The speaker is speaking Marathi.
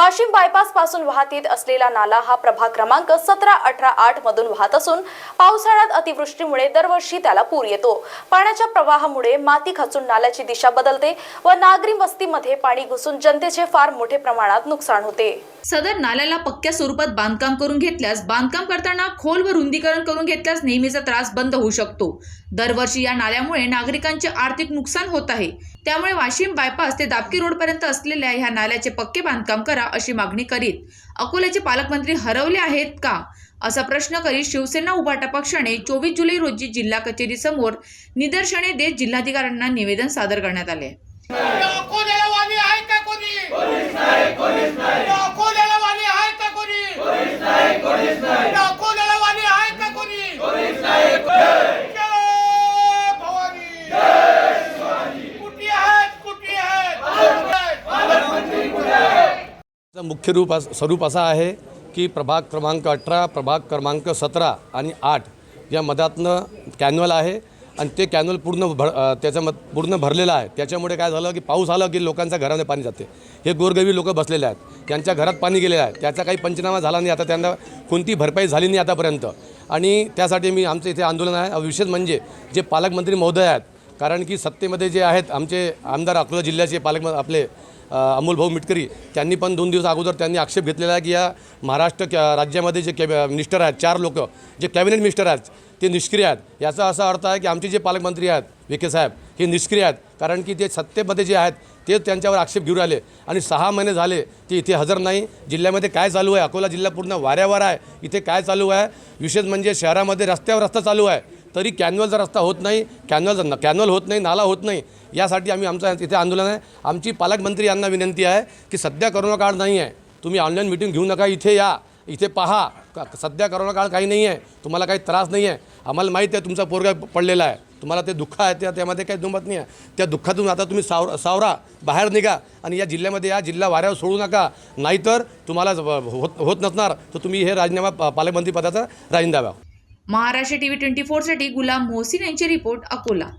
वाशिम बायपासपासून वाहत येत असलेला नाला हा प्रभाग क्रमांक सतरा अठरा आठ मधून वाहत असून पावसाळ्यात अतिवृष्टीमुळे दरवर्षी त्याला पूर येतो. पाण्याच्या प्रवाहामुळे माती खचून नाल्याची दिशा बदलते व नागरी वस्तीमध्ये पाणी घुसून जनतेचे फार मोठे प्रमाणात नुकसान होते. सदर नाल्याला पक्क्या स्वरूपात बांधकाम करून घेतल्यास बांधकाम करताना खोल व रुंदीकरण करून घेतल्यास नेहमीचा त्रास बंद होऊ शकतो. दरवर्षी या नाल्यामुळे नागरिकांचे आर्थिक नुकसान होत आहे. त्यामुळे वाशिम बायपास ते दापकी रोडपर्यंत असलेल्या ह्या नाल्याचे पक्के बांधकाम करा अशी मागणी करीत अकोल्याचे पालकमंत्री हरवले आहेत का? असा प्रश्न करीत शिवसेना उभाटा पक्षाने चोवीस जुलै रोजी जिल्हा कचेरी समोर निदर्शने देत जिल्हाधिकाऱ्यांना निवेदन सादर करण्यात आले. मुख्य रूप स्वरूप असा आहे की प्रभाग क्रमांक अठरा प्रभाग क्रमांक सतरा आणि आठ या मधातनं कॅन्वल आहे आणि ते कॅन्वल पूर्ण भर त्याचं त्याच्यामध पूर्ण भरलेलं आहे. त्याच्यामुळे काय झालं की पाऊस आला की लोकांच्या घरामध्ये पाणी जाते. हे गोरगरीब लोक बसलेले आहेत. त्यांच्या घरात पाणी गेलेलं आहे. त्याचा काही पंचनामा झाला नाही. आता त्यांना कोणती भरपाई झाली नाही आतापर्यंत. आणि त्यासाठी मी आमचं इथे आंदोलन आहे. विशेष म्हणजे जे पालकमंत्री महोदय आहेत कारण की सत्तेमध्ये जे आहेत आमचे आमदार अकोला जिल्ह्याचे पालक आपले अमोल भाऊ मिटकरी त्यांनी पण दोन दिवस अगोदर त्यांनी आक्षेप घेतलेला आहे की या महाराष्ट्र कॅ राज्यामध्ये जे कॅब मिनिस्टर आहेत चार लोक जे कॅबिनेट मिनिस्टर आहेत ते निष्क्रिय आहेत. याचा असा अर्थ आहे की आमचे जे पालकमंत्री आहेत विखे साहेब हे निष्क्रिय आहेत. कारण की ते सत्तेमध्ये जे आहेत ते त्यांच्यावर आक्षेप घेऊन राहिले. आणि सहा महिने झाले ते इथे हजर नाही. जिल्ह्यामध्ये काय चालू आहे? अकोला जिल्हा पूर्ण वाऱ्यावर आहे. इथे काय चालू आहे? विशेष म्हणजे शहरामध्ये रस्त्यावर रस्ता चालू आहे. तरी कॅन्युअलचा रस्ता होत नाही कॅन्युअल कॅन्युअल होत नाही नाला होत नाही. यासाठी आम्ही आमचं इथे आंदोलन आहे. आमची पालकमंत्री यांना विनंती आहे की सध्या करोना काळ नाही आहे. तुम्ही ऑनलाईन मिटिंग घेऊ नका इथे या इथे पहा. सध्या करोना काळ काही नाही आहे. तुम्हाला काही त्रास नाही आहे. आम्हाला माहीत आहे तुमचा पोरगा पडलेला आहे. तुम्हाला ते दुःख आहे त्या त्यामध्ये काही दुमत नाही आहे. त्या दुःखातून आता तुम्ही सावर सावरा बाहेर निघा आणि या जिल्ह्यामध्ये या जिल्हा वाऱ्यावर सोडू नका. नाहीतर तुम्हाला होत होत नसणार. तर तुम्ही हे राजीनामा पालकमंत्री पदाचा राजीनामा द्यावा. महाराष्ट्र टीव्ही ट्वेंटी फोरसाठी गुलाम मोहसिन यांची रिपोर्ट अकोला